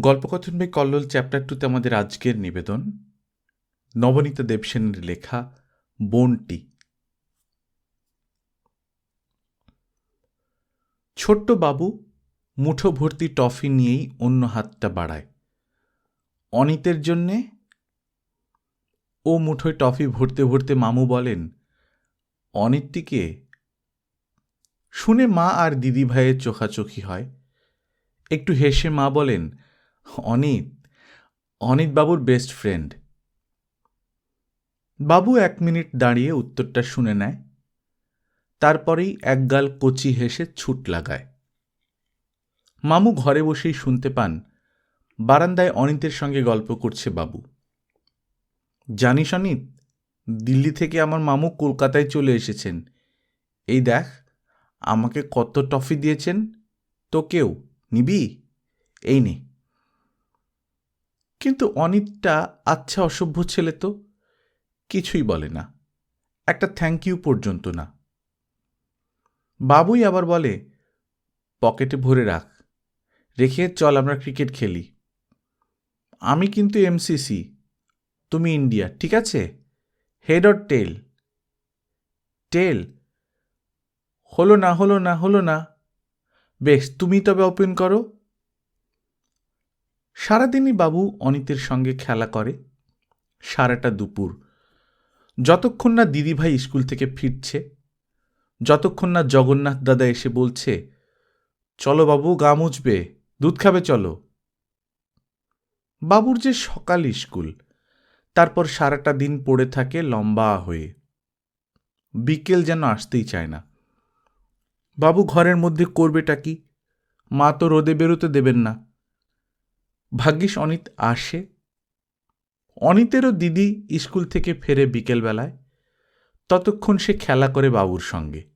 গল্পকথন by Kallol chapter টুতে আমাদের আজকের নিবেদন, নবনীতা দেবসেনের লেখা বনটি। ছোট্ট বাবু মুঠো ভর্তি টফি নিয়েই অন্য হাতটা বাড়ায়। অনিতের জন্যে ও মুঠোয় টফি ভরতে ভরতে মামু বলেন, অনিতটিকে শুনে মা আর দিদি ভাইয়ের চোখাচোখি হয়। একটু হেসে মা বলেন অনিত অনিত বাবুর বেস্ট ফ্রেন্ড বাবু এক মিনিট দাঁড়িয়ে উত্তরটা শুনে নেয়, তারপরেই একগাল কচি হেসে ছুট লাগায়। মামু ঘরে বসেই শুনতে পান, বারান্দায় অনিতের সঙ্গে গল্প করছে বাবু। জানিস অনিত, দিল্লি থেকে আমার মামু কলকাতায় চলে এসেছেন। এই দেখ, আমাকে কত টফি দিয়েছেন তোকেও নিবি? এই নে। কিন্তু অনিতটা আচ্ছা অসভ্য ছেলে তো। কিছুই বলে না। একটা থ্যাংক ইউ পর্যন্ত না। বাবুই আবার বলে, পকেটে ভরে রাখ। রেখে চল আমরা ক্রিকেট খেলি। আমি কিন্তু এমসিসি। তুমি ইন্ডিয়া, ঠিক আছে? Head or tail? টেল? হলো না হলো না হলো না। বেশ তুমি তবে ওপেন করো। সারাদিনই বাবু অনিতের সঙ্গে খেলা করে সারাটা দুপুর। যতক্ষণ না দিদিভাই স্কুল থেকে ফিরছে, যতক্ষণ না জগন্নাথ দাদা এসে বলছে, চলো বাবু, গা মুছবে, দুধ খাবে, চলো। বাবুর যে সকাল স্কুল, তারপর সারাটা দিন পড়ে থাকে লম্বা হয়ে। বিকেল যেন আসতেই চায় না। বাবু ঘরের মধ্যে করবেটা কি? মা তো রোদে বেরোতে দেবেন না। ভাগ্যিস অনিত আসে। অনিতেরও দিদি স্কুল থেকে ফেরে বিকেলবেলায়। ততক্ষণ সে খেলা করে বাবুর সঙ্গে।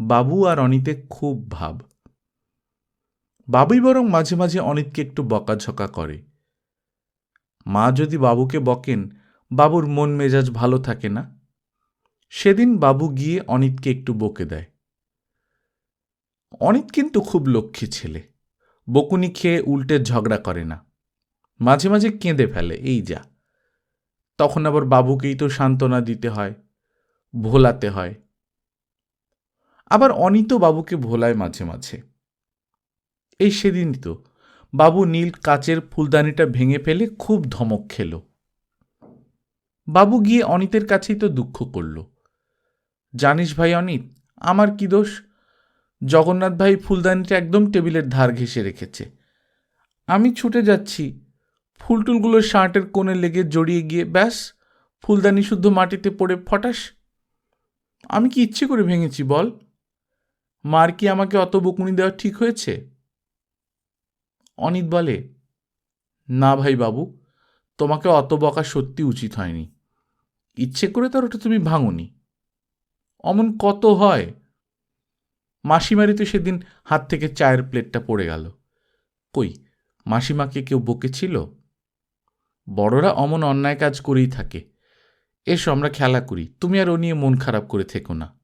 বাবু আর অনিতে খুব ভাব। বাবুই বরং মাঝে মাঝে অনিতকে একটু বকাঝকা করে। মা যদি বাবুকে বকেন, বাবুর মন মেজাজ ভালো থাকে না। সেদিন বাবু গিয়ে অনিতকে একটু বকে দেয়। অনিত কিন্তু খুব লক্ষ্মী ছেলে। বকুনি খেয়ে উল্টে ঝগড়া করে না। মাঝে মাঝে কেঁদে ফেলে, এই যা। তখন আবার বাবুকেই তো সান্ত্বনা দিতে হয়, ভোলাতে হয়। আবার অনিত বাবুকে ভোলায় মাঝে মাঝে। এই সেদিনই তো বাবু নীল কাচের ফুলদানিটা ভেঙে ফেলে খুব ধমক খেল। বাবু গিয়ে অনিতের কাছেই তো দুঃখ করল। জানিস ভাই অনিত, আমার কি দোষ? জগন্নাথ ভাই ফুলদানিটা একদম টেবিলের ধার ঘেঁষে রেখেছে। আমি ছুটে যাচ্ছি। ফুলটুলগুলো শার্টের কোণে লেগে জড়িয়ে গিয়ে ব্যাস, ফুলদানি শুদ্ধ মাটিতে পড়ে ফটাস। আমি কি ইচ্ছে করে ভেঙেছি বল? মার কি আমাকে অত বকুনি দেওয়া ঠিক হয়েছে? অনিত বলে, না ভাই বাবু, তোমাকে অত বকা সত্যি উচিত হয়নি। ইচ্ছে করে তার ওটা তুমি ভাঙনি। অমন কত হয় মাসিমারিতে সেদিন হাত থেকে চায়ের প্লেটটা পড়ে গেল। কই, মাসিমাকে কেউ বকেছিল বড়রা অমন অন্যায় কাজ করেই থাকে। এসো আমরা খেলা করি, তুমি আর ও নিয়ে মন খারাপ করে থেকো না।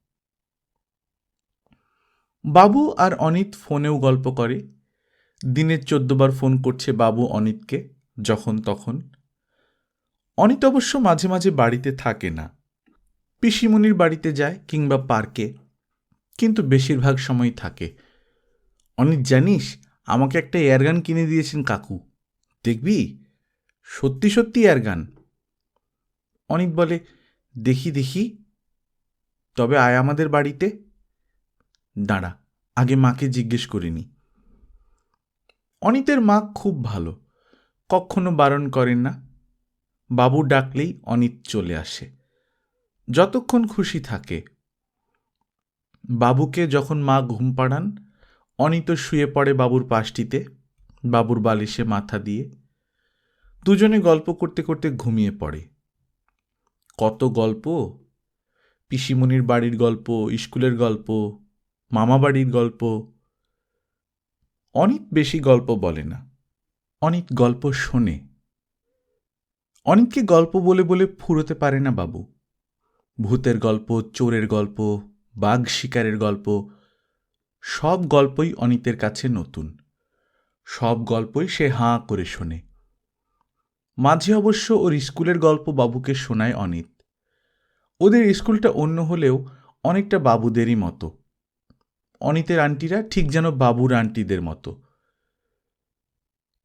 বাবু আর অনিত ফোনেও গল্প করে। দিনে চোদ্দবার ফোন করছে বাবু অনিতকে, যখন তখন। অনিত অবশ্য মাঝে মাঝে বাড়িতে থাকে না। পিসিমণির বাড়িতে যায় কিংবা পার্কে। কিন্তু বেশিরভাগ সময় থাকে। অনিত, জানিস, আমাকে একটা এয়ারগান কিনে দিয়েছেন কাকু। দেখবি? সত্যি সত্যি এয়ারগান অনিত বলে, দেখি দেখি। তবে আয় আমাদের বাড়িতে। দাঁড়া, আগে মাকে জিজ্ঞেস করিনি অনিতের মা খুব ভালো। কখনো বারণ করেন না। বাবু ডাকলেই অনিত চলে আসে। যতক্ষণ খুশি থাকে। বাবুকে যখন মা ঘুম পাড়ান, অনিত শুয়ে পড়ে বাবুর পাশটিতে, বাবুর বালিশে মাথা দিয়ে। দুজনে গল্প করতে করতে ঘুমিয়ে পড়ে। কত গল্প? পিসিমণির বাড়ির গল্প, স্কুলের গল্প, মামা বাড়ির গল্প। অনিত বেশি গল্প বলে না। অনিত গল্প শোনে। অনিতকে গল্প বলে বলে ফুরোতে পারে না বাবু। ভূতের গল্প, চোরের গল্প বাঘ শিকারের গল্প। সব গল্পই অনিতের কাছে নতুন। সব গল্পই সে হাঁ করে শোনে। মাঝে অবশ্য ওর স্কুলের গল্প বাবুকে শোনায় অনিত। ওদের স্কুলটা অন্য হলেও অনেকটা বাবুদেরই মতো। অনিতের আন্টিরা ঠিক যেন বাবুর আন্টিদের মতো।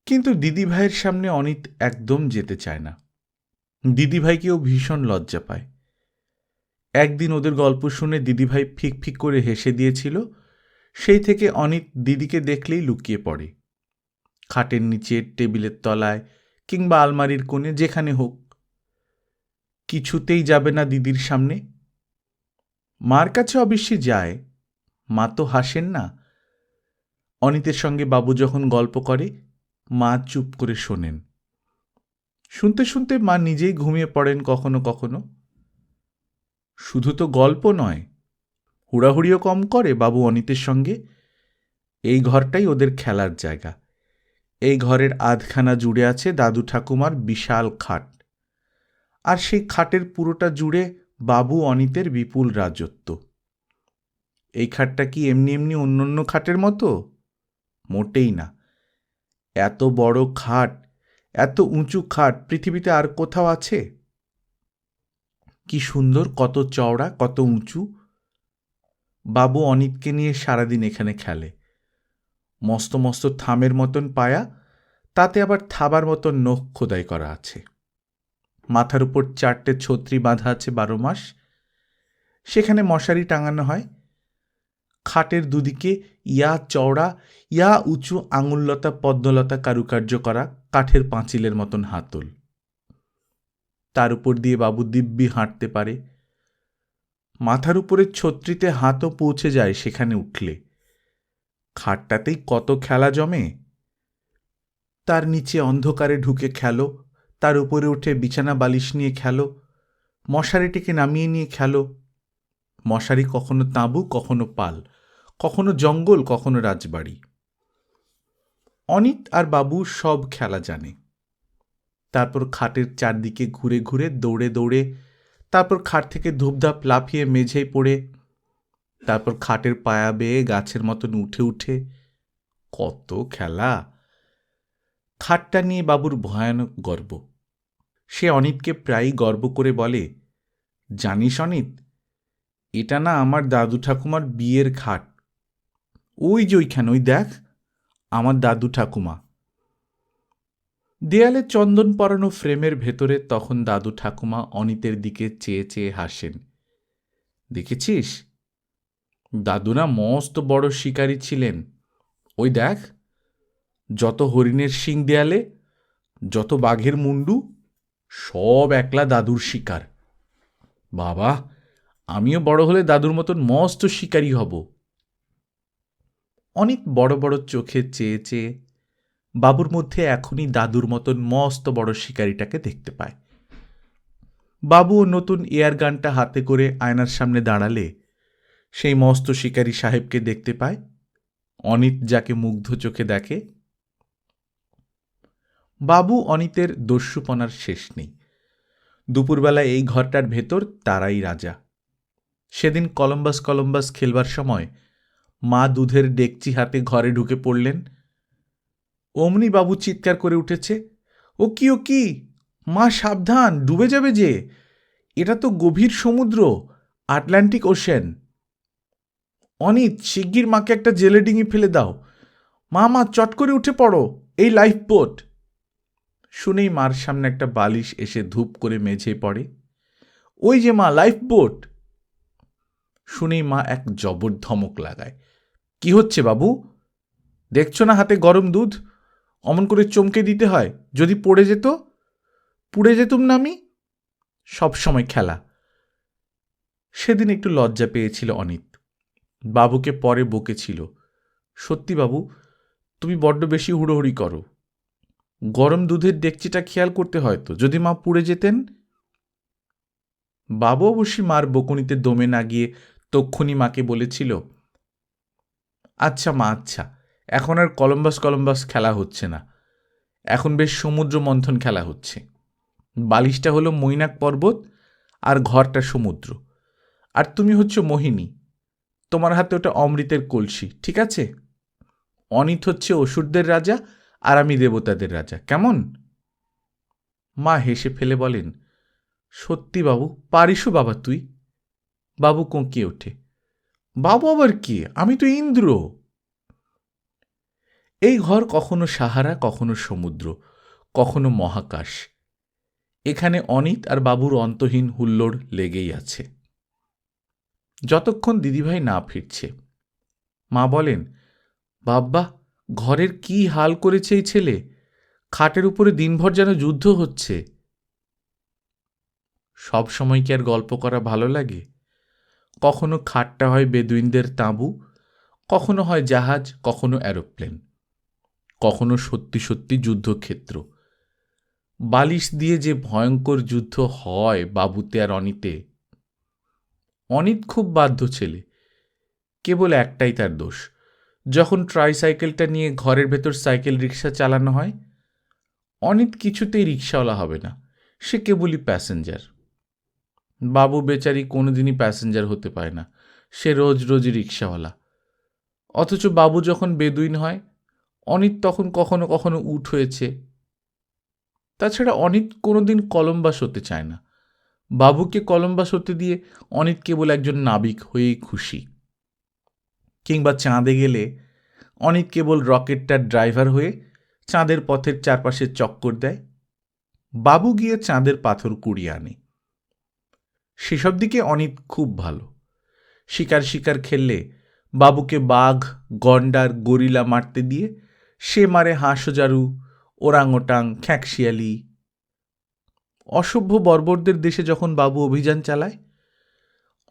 কিন্তু দিদিভাইয়ের সামনে অনিত একদম যেতে চায় না। দিদিভাইকেও ভীষণ লজ্জা পায়। একদিন ওদের গল্প শুনে দিদিভাই ফিক ফিক করে হেসে দিয়েছিল। সেই থেকে অনিত দিদিকে দেখলেই লুকিয়ে পড়ে। খাটের নিচে টেবিলের তলায় কিংবা আলমারির কোণে যেখানে হোক। কিছুতেই যাবে না দিদির সামনে। মার কাছে অবশ্যই যায়। মা তো হাসেন না। অনিতের সঙ্গে বাবু যখন গল্প করে, মা চুপ করে শোনেন। শুনতে শুনতে মা নিজেই ঘুমিয়ে পড়েন কখনো কখনো। শুধু তো গল্প নয়, হুড়াহুড়িও কম করে বাবু অনিতের সঙ্গে। এই ঘরটাই ওদের খেলার জায়গা। এই ঘরের আধখানা জুড়ে আছে দাদু ঠাকুমার বিশাল খাট। আর সেই খাটের পুরোটা জুড়ে বাবু অনিতের বিপুল রাজত্ব। এই খাটটা কি এমনি এমনি অন্য অন্য খাটের মতো? মোটেই না। এত বড় খাট, এত উঁচু খাট, পৃথিবীতে আর কোথাও আছে? কি সুন্দর, কত চওড়া, কত উঁচু। বাবু অনিতকে নিয়ে সারাদিন এখানে খেলে। মস্ত মস্ত থামের মতন পায়া, তাতে আবার থাবার মতন নখ খোদাই করা আছে। মাথার উপর চারটে ছত্রি বাঁধা আছে বারো মাস। সেখানে মশারি টাঙানো হয়। খাটের দুদিকে ইয়া চওড়া, ইয়া উঁচু আঙুল্লতা, পদ্মলতা কারুকার্য করা কাঠের পাঁচিলের মতন হাতল। তার উপর দিয়ে বাবু দিব্যি হাঁটতে পারে। মাথার উপরে ছত্রিতে হাতও পৌঁছে যায় সেখানে উঠলে। খাটটাতেই কত খেলা জমে। তার নিচে অন্ধকারে ঢুকে খেলো। তার উপরে উঠে বিছানা বালিশ নিয়ে খেলো। মশারিটিকে নামিয়ে নিয়ে খেলো। মশারি কখনো তাঁবু, কখনো পাল, কখনো জঙ্গল, কখনো রাজবাড়ি। অনিত আর বাবু সব খেলা জানে। তারপর খাটের চারদিকে ঘুরে ঘুরে দৌড়ে দৌড়ে, তারপর খাট থেকে ধূপধাপ লাফিয়ে মেঝেই পড়ে, তারপর খাটের পায়া বেয়ে গাছের মতন উঠে উঠে। কত খেলা! খাটটা নিয়ে বাবুর ভয়ানক গর্ব। সে অনিতকে প্রায়ই গর্ব করে বলে, জানিস অনিত, এটা না আমার দাদু ঠাকুমার বিয়ের খাট। ওই যে ওইখানে, ওই দেখ, আমার দাদু ঠাকুমা। দেয়ালে চন্দন পরানো ফ্রেমের ভেতরে তখন দাদু ঠাকুমা অনিতের দিকে চেয়ে চেয়ে হাসেন। দেখেছিস? দাদুরা মস্ত বড় শিকারী ছিলেন। ওই দেখ, যত হরিণের শিং দেয়ালে, যত বাঘের মুন্ডু, সব একলা দাদুর শিকার। বাবা, আমিও বড় হলে দাদুর মতন মস্ত শিকারী হব। অনেক বড় বড় চোখে চেয়ে চেয়ে বাবুর মধ্যে এখনই দাদুর মতন মস্ত বড় শিকারিটাকে দেখতে পায়। বাবু নতুন এয়ার গানটা হাতে করে আয়নার সামনে দাঁড়ালে সেই মস্ত শিকারী সাহেবকে দেখতে পায়। অনিত যাকে মুগ্ধ চোখে দেখে। বাবু অনিতের দস্যুপনার শেষ নেই। দুপুরবেলা এই ঘরটার ভেতর তারাই রাজা। সেদিন কলম্বাস কলম্বাস খেলবার সময় মা দুধের ডেকচি হাতে ঘরে ঢুকে পড়লেন। অমনি বাবু চিৎকার করে উঠেছে ও কি ও কি মা সাবধান, ডুবে যাবে যে। এটা তো গভীর সমুদ্র, আটলান্টিক ওশেন। অনিত, শিগগির মাকে একটা জেলে ডিঙি ফেলে দাও। মা মা, চট করে উঠে পড়ো, এই লাইফ বোট। শুনেই মার সামনে একটা বালিশ এসে ধূপ করে মেঝে পড়ে। ওই যে মা, লাইফ বোট! শুনেই মা এক জবর ধমক লাগায়। কি হচ্ছে বাবু? দেখছ না হাতে গরম দুধ? অমন করে চমকে দিতে হয়, যদি পড়ে যেত? পুড়ে যেতুম না আমি? সবসময় খেলা। সেদিন একটু লজ্জা পেয়েছিল অনিত। বাবুকে পরে বকেছিল সত্যি বাবু, তুমি বড্ড বেশি হুড়োহুড়ি করো। গরম দুধের ডেকচিটা খেয়াল করতে হয়তো যদি মা পুড়ে যেতেন? বাবু অবশ্যই মার বকুনিতে দমে না গিয়ে তক্ষুনি মাকে বলেছিল আচ্ছা মা আচ্ছা। এখন আর কলম্বাস কলম্বাস খেলা হচ্ছে না। এখন বেশ সমুদ্র মন্থন খেলা হচ্ছে। বালিশটা হলো মৈনাক পর্বত আর ঘরটা সমুদ্র। আর তুমি হচ্ছে মোহিনী। তোমার হাতে ওটা অমৃতের কলসি, ঠিক আছে? অনিত হচ্ছে অসুরদের রাজা আর আমি দেবতাদের রাজা। কেমন? মা হেসে ফেলে বলেন, সত্যি বাবু, পারিসু বাবা তুই? বাবু কোঁকিয়ে ওঠে, বাবু আবার কি? আমি তো ইন্দ্র। এই ঘর কখনো সাহারা, কখনো সমুদ্র, কখনো মহাকাশ। এখানে অনিত আর বাবুর অন্তহীন হুল্লোড় লেগেই আছে। যতক্ষণ দিদিভাই না ফিরছে, মা বলেন, বাব্বা, ঘরের কি হাল করেছে এই ছেলে? খাটের উপরে দিনভর যেন যুদ্ধ হচ্ছে। সব সময় কি আর গল্প করা ভালো লাগে? কখনো খাটটা হয় বেদুইনদের তাঁবু, কখনো হয় জাহাজ, কখনো অ্যারোপ্লেন। কখনো সত্যি সত্যি যুদ্ধক্ষেত্র। বালিশ দিয়ে যে ভয়ঙ্কর যুদ্ধ হয় বাবুতে আর অনিতে, অনিত খুব বাধ্য ছেলে। কেবল একটাই তার দোষ, যখন ট্রাইসাইকেলটা নিয়ে ঘরের ভেতর সাইকেল রিক্সা চালানো হয়, অনিত কিছুতেই রিক্সাওয়ালা হবে না, সে কেবলই প্যাসেঞ্জার বাবু বেচারি কোনোদিনই প্যাসেঞ্জার হতে পায় না, সে রোজ রোজই রিক্সাওয়ালা অথচ বাবু যখন বেদুইন হয় অনিত তখন কখনো কখনো উঠ হয়েছে। তাছাড়া অনিত কোনোদিন কলম্বাস হতে চায় না। বাবুকে কলম্বাস হতে দিয়ে অনিত কেবল একজন নাবিক হয়েই খুশি। কিংবা চাঁদে গেলে অনিত কেবল রকেটটার ড্রাইভার হয়ে চাঁদের পথের চারপাশে চক্কর দেয়। বাবু গিয়ে চাঁদের পাথর কুড়িয়ে আনে। সেসব দিকে অনিত খুব ভালো। শিকার শিকার খেললে বাবুকে বাঘ, গন্ডার, গরিলা মারতে দিয়ে সে মারে হাঁসজারু ওরাংওটাং খ্যাঁকশিয়ালি। অসভ্য বর্বরদের দেশে যখন বাবু অভিযান চালায়,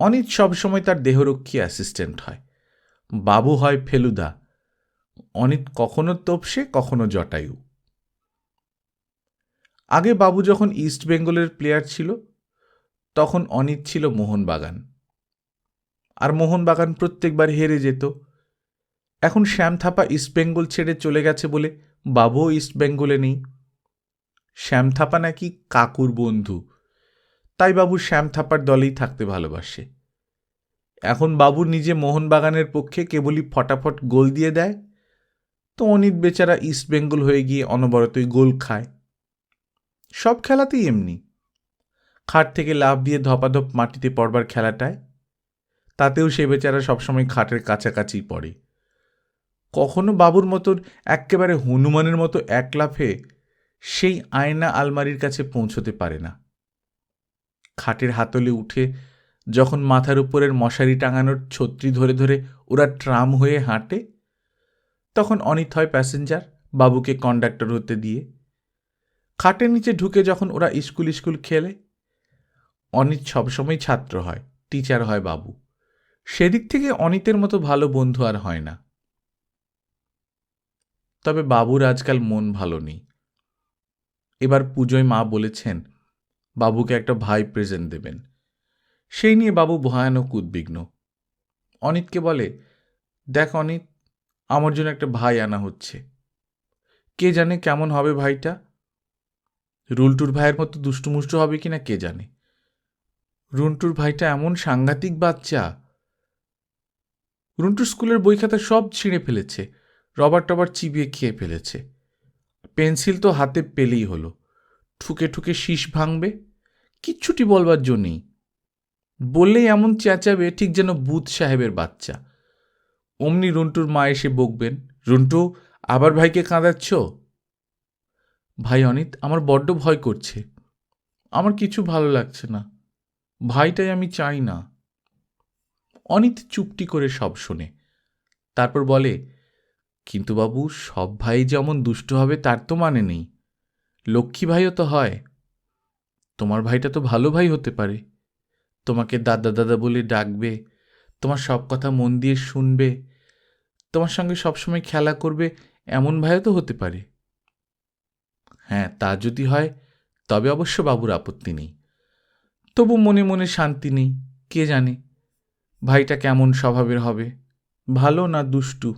অনিত সবসময় তার দেহরক্ষী অ্যাসিস্ট্যান্ট হয়। বাবু হয় ফেলুদা। অনিত কখনো তোপসে, কখনো জটায়ু। আগে বাবু যখন ইস্ট বেঙ্গলের প্লেয়ার ছিল, তখন অনিত ছিল মোহনবাগান। আর মোহনবাগান প্রত্যেকবার হেরে যেত। এখন শ্যামথাপা ইস্টবেঙ্গল ছেড়ে চলে গেছে বলে বাবুও ইস্টবেঙ্গলে নেই। শ্যাম থাপা নাকি কাকুর বন্ধু। তাই বাবু শ্যাম থাপার দলেই থাকতে ভালোবাসে। এখন বাবু নিজে মোহনবাগানের পক্ষে কেবলই ফটাফট গোল দিয়ে দেয়। তো অনিত বেচারা ইস্টবেঙ্গল হয়ে গিয়ে অনবরতই গোল খায়। সব খেলাতেই এমনি। খাট থেকে লাভ দিয়ে ধপাধপ মাটিতে পড়বার খেলাটায়। তাতেও সে বেচারা সবসময় খাটের কাছাকাছি পড়ে। কখনো বাবুর মতন একেবারে হনুমানের মতো এক লাফে সেই আয়না আলমারির কাছে পৌঁছতে পারে না। খাটের হাতলে উঠে যখন মাথার উপরের মশারি টাঙানোর ছত্রি ধরে ধরে ওরা ট্রাম হয়ে হাঁটে, তখন অনিত হয় প্যাসেঞ্জার বাবুকে কন্ডাক্টর হতে দিয়ে। খাটের নিচে ঢুকে যখন ওরা স্কুল স্কুল খেলে, অনিত সবসময় ছাত্র হয়, টিচার হয় বাবু। সেদিক থেকে অনিতের মতো ভালো বন্ধু আর হয় না। তবে বাবুর আজকাল মন ভালো নেই। এবার পুজোয় মা বলেছেন, বাবুকে একটা ভাই প্রেজেন্ট দেবেন। সেই নিয়ে বাবু ভয়ানক উদ্বিগ্ন। অনিতকে বলে, দেখ অনিত, আমার জন্য একটা ভাই আনা হচ্ছে। কে জানে কেমন হবে ভাইটা? রুলটুর ভাইয়ের মতো দুষ্টুমুষ্টু হবে কি না কে জানে? রুন্টুর ভাইটা এমন সাংঘাতিক বাচ্চা। রুন্টুর স্কুলের বই খাতা সব ছিঁড়ে ফেলেছে। রবার টবার চিবিয়ে খেয়ে ফেলেছে। পেন্সিল তো হাতে পেলেই হলো। ঠুকে ঠুকে শীষ ভাঙবে। কিচ্ছুটি বলবার জন্যেই বললেই এমন চেঁচাবে, ঠিক যেন বুথ সাহেবের বাচ্চা। অমনি রুন্টুর মা এসে বকবেন, রুন্টু, আবার ভাইকে কাঁদাচ্ছ? ভাই অনিত, আমার বড্ড ভয় করছে। আমার কিছু ভালো লাগছে না। ভাইটাই আমি চাই না। অনিত চুপটি করে সব শোনে। তারপর বলে কিন্তু বাবু, সব ভাই যেমন দুষ্ট হবে, তার তো মানে নেই। লক্ষ্মী ভাইও তো হয়। তোমার ভাইটা তো ভালো ভাই হতে পারে। তোমাকে দাদা দাদা বলে ডাকবে, তোমার সব কথা মন দিয়ে শুনবে, তোমার সঙ্গে সবসময় খেলা করবে, এমন ভাইও তো হতে পারে। হ্যাঁ তা যদি হয়, তবে অবশ্য বাবুর আপত্তি নেই। তবু মনে মনে শান্তি নেই, কে জানে? ভাইটা কেমন স্বভাবের হবে, ভালো না দুষ্টু?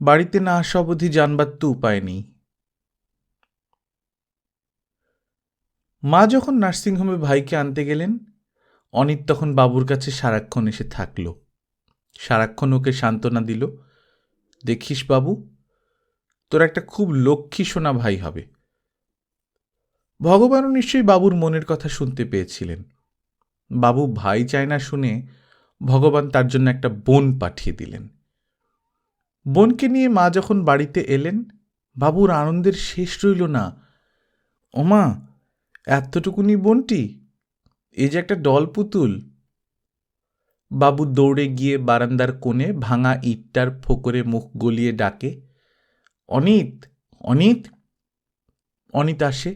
বাড়িতে না আসা অবধি জানবার তো উপায় নেই। মা যখন নার্সিংহোমে ভাইকে আনতে গেলেন, অনিত তখন বাবুর কাছে সারাক্ষণ এসে থাকল। সারাক্ষণ ওকে সান্ত্বনা দিল, দেখিস বাবু, তোর একটা খুব লক্ষ্মী সোনা ভাই হবে। ভগবানও নিশ্চয়ই বাবুর মনের কথা শুনতে পেয়েছিলেন। বাবু ভাই চায় না শুনে ভগবান তার জন্য একটা বোন পাঠিয়ে দিলেন। বোনকে নিয়ে মা যখন বাড়িতে এলেন, বাবুর আনন্দের শেষ রইল না। ওমা, এতটুকুনি বোনটি? এই যে একটা ডল পুতুল বাবু দৌড়ে গিয়ে বারান্দার কোণে ভাঙা ইটটার ফোকরে মুখ গলিয়ে ডাকে, অনিত অনিত? অনিত আসে,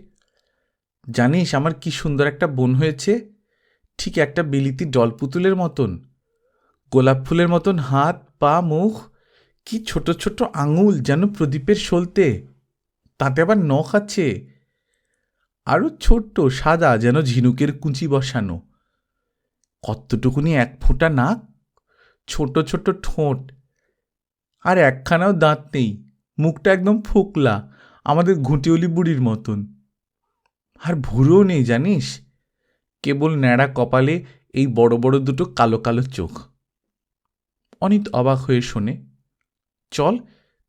জানিস, আমার কি সুন্দর একটা বোন হয়েছে, ঠিক একটা বিলিতি ডল পুতুলের মতন। গোলাপ ফুলের মতন হাত, পা, মুখ কি ছোট ছোট আঙুল যেন প্রদীপের সলতে? তাতে আবার নখ আছে। আরও ছোট্ট, সাদা যেন ঝিনুকের কুঁচি বসানো। কতটুকুনি এক ফোঁটা নাক? ছোট ছোট ঠোঁট। আর একখানাও দাঁত নেই। মুখটা একদম ফোকলা, আমাদের ঘুঁটিওলি বুড়ির মতন। আর ভুরুও নেই, জানিস? কেবল ন্যাড়া কপালে এই বড় বড় দুটো কালো কালো চোখ। অনিত অবাক হয়ে শোনে চল,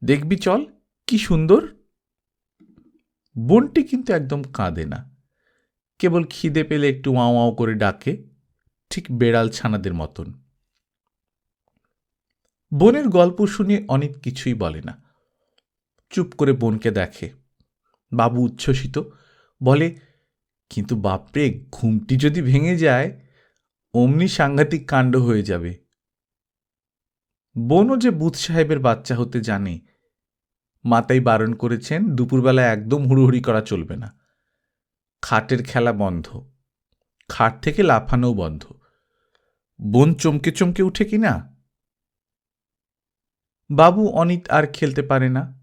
দেখবি চল, কি সুন্দর। বোনটি কিন্তু একদম কাঁদে না। কেবল খিদে পেলে একটু ওয়াও ওয়াও করে ডাকে, ঠিক বেড়াল ছানাদের মতন। বোনের গল্প শুনে অনেক কিছুই বলে না। চুপ করে বোনকে দেখে। বাবু উচ্ছ্বসিত, বলে, কিন্তু বাপরে, ঘুমটি যদি ভেঙে যায়, অমনি সাংঘাতিক কাণ্ড হয়ে যাবে। বোনও যে বুথ সাহেবের বাচ্চা হতে জানে। মাতাই বারণ করেছেন, দুপুরবেলা একদম হুড়োহুড়ি করা চলবে না। খাটের খেলা বন্ধ। খাট থেকে লাফানোও বন্ধ। বোন চমকে চমকে উঠে কি না? বাবু অনিত আর খেলতে পারে না।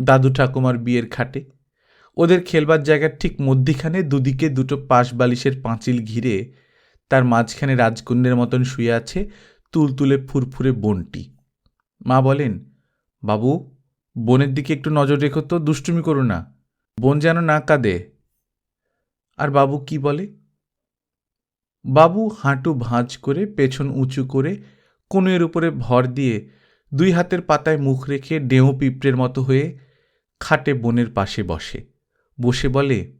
দাদু ঠাকুমার বিয়ের খাটে। ওদের খেলবার জায়গার ঠিক মধ্যিখানে দুদিকে দুটো পাশ বালিশের পাঁচিল ঘিরে তার মাঝখানে রাজকন্যের মতন শুয়ে আছে তুলতুলে ফুরফুরে বোনটি। মা বলেন, বাবু, বোনের দিকে একটু নজর রেখো তো, দুষ্টুমি করো না। বোন যেন না কাঁদে। আর বাবু কি বলে? বাবু হাঁটু ভাঁজ করে পেছন উঁচু করে কোণের উপরে ভর দিয়ে দুই হাতের পাতায় মুখ রেখে ডেও পিঁপড়ের মতো হয়ে খাটে বোনের পাশে বসে। বসে বলে,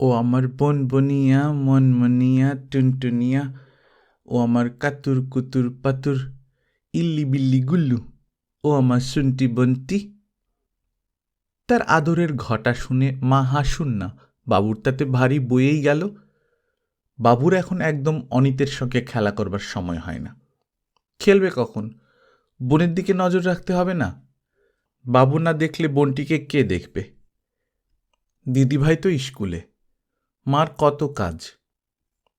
ও আমার বোন বনিয়া মন মনিয়া টুনটুনিয়া ও আমার কাতুর কুতুর পাতুর ইল্লি বিল্লি গুল্লু ও আমার শুনটি বন্তি তার আদরের ঘটা শুনে মা হাসুন না। বাবুর তাতে ভারী বয়েই গেল। বাবুর এখন একদম অনিতের সঙ্গে খেলা করবার সময় হয় না। খেলবে কখন? বোনের দিকে নজর রাখতে হবে না? বাবু না দেখলে বোনটিকে কে দেখবে? দিদিভাই তো স্কুলে। মার কত কাজ?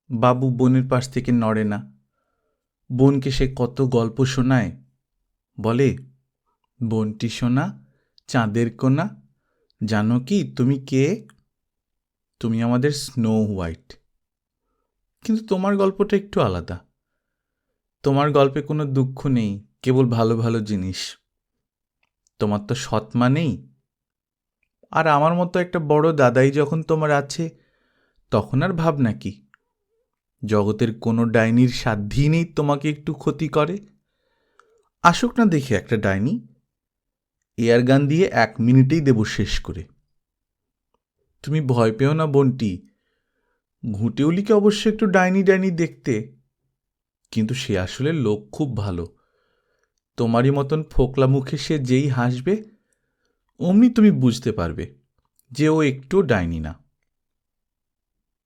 বাবু বোনের পাশ থেকে নড়ে না। বোনকে সে কত গল্প শোনায়? বলে, বোনটি শোনা চাঁদের কোনা, জানো কি তুমি কে? তুমি আমাদের স্নো হোয়াইট। কিন্তু তোমার গল্পটা একটু আলাদা। তোমার গল্পে কোনো দুঃখ নেই, কেবল ভালো ভালো জিনিস। তোমার তো সৎমা নেই আর আমার মতো একটা বড় দাদাই যখন তোমার আছে, তখন আর ভাব নাকি জগতের কোনো ডাইনির সাধ্যই নেই তোমাকে একটু ক্ষতি করে। আসুক না দেখে একটা ডাইনি। এয়ার গান দিয়ে এক মিনিটেই দেব শেষ করে। তুমি ভয় পেও না, বোনটি। ঘুঁটেউলিকে অবশ্য একটু ডাইনি ডাইনি দেখতে। কিন্তু সে আসলে লোক খুব ভালো। তোমারই মতন ফোকলা মুখে সে যেই হাসবে, অমনি তুমি বুঝতে পারবে যে ও একটু ডাইনি না।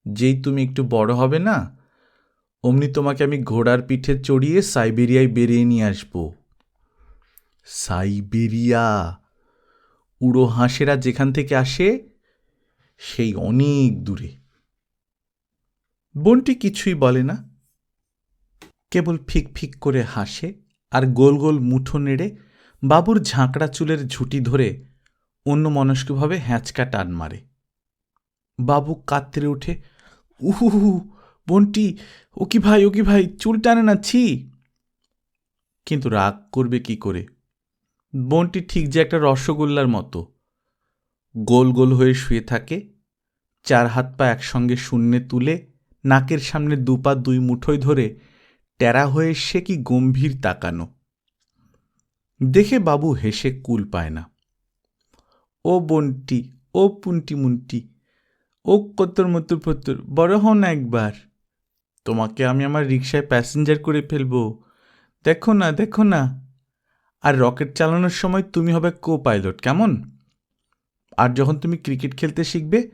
যেই তুমি একটু বড় হবে না অমনি তোমাকে আমি ঘোড়ার পিঠে চড়িয়ে সাইবেরিয়ায় বেরিয়ে নিয়ে আসব। সাইবেরিয়া। উড়ো হাঁসেরা যেখান থেকে আসে, সেই অনেক দূরে। বোনটি কিছুই বলে না। কেবল ফিক ফিক করে হাসে আর গোল গোল মুঠো নেড়ে বাবুর ঝাঁকড়া চুলের ঝুঁটি ধরে অন্য মনস্কভাবে হ্যাঁচকা টান মারে। বাবু কাতরে উঠে, উহু বোনটি, ও কি ভাই, ও কি ভাই, চুল টানে না, ছি। কিন্তু রাগ করবে কি করে? বোনটি ঠিক যে একটা রসগোল্লার মতো গোল গোল হয়ে শুয়ে থাকে, চার হাত পা একসঙ্গে শূন্যে তুলে নাকের সামনে দুপা দুই মুঠোয় ধরে টেরা হয়ে সে কি গম্ভীর তাকানো? দেখে বাবু হেসে কুল পায় না। ও বন্টি, ও পুন্টি মুন্টি ও কত্তর মতো ফত্তর বড় হও না একবার। তোমাকে আমি আমার রিক্সায় প্যাসেঞ্জার করে ফেলব। দেখো না দেখো না। আর রকেট চালানোর সময় তুমি হবে কো পাইলট কেমন? আর যখন তুমি ক্রিকেট খেলতে শিখবে,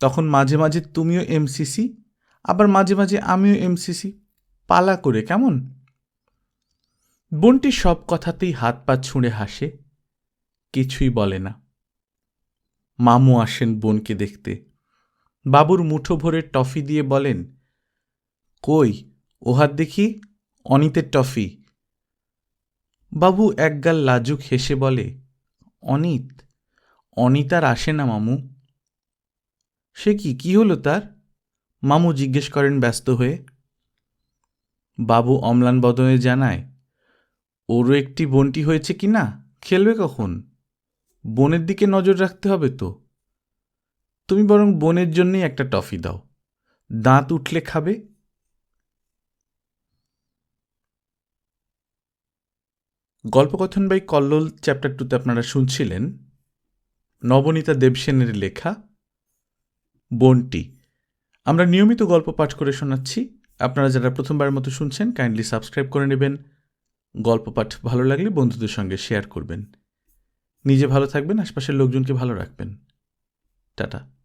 তখন মাঝে মাঝে তুমিও এমসিসি আবার মাঝে মাঝে আমিও এমসিসি পালা করে, কেমন? বোনটি সব কথাতেই হাত পা ছুঁড়ে হাসে, কিছুই বলে না। মামু আসেন বোনকে দেখতে। বাবুর মুঠো ভরে টফি দিয়ে বলেন কই? ও হাত দেখি অনিতের টফি। বাবু একগাল লাজুক হেসে বলে, অনিত অনিত আর আসে না মামু। সে কি কি হলো তার? মামু জিজ্ঞেস করেন ব্যস্ত হয়ে। বাবু অম্লান বদনে জানায়, ওরও একটি বোনটি হয়েছে কি না? খেলবে কখন? বোনের দিকে নজর রাখতে হবে তো। তুমি বরং বোনের জন্যই একটা টফি দাও। দাঁত উঠলে খাবে গল্পকথন বাই কল্লোল চ্যাপ্টার টুতে আপনারা শুনছিলেন নবনীতা দেবসেনের লেখা বনটি। আমরা নিয়মিত গল্প পাঠ করে শোনাচ্ছি। আপনারা যারা প্রথমবার মতো শুনছেন কাইন্ডলি সাবস্ক্রাইব করে নেবেন। গল্প পাঠ ভালো লাগলে বন্ধুদের সঙ্গে শেয়ার করবেন। নিজে ভালো থাকবেন, আশপাশের লোকজনকে ভালো রাখবেন। টাটা।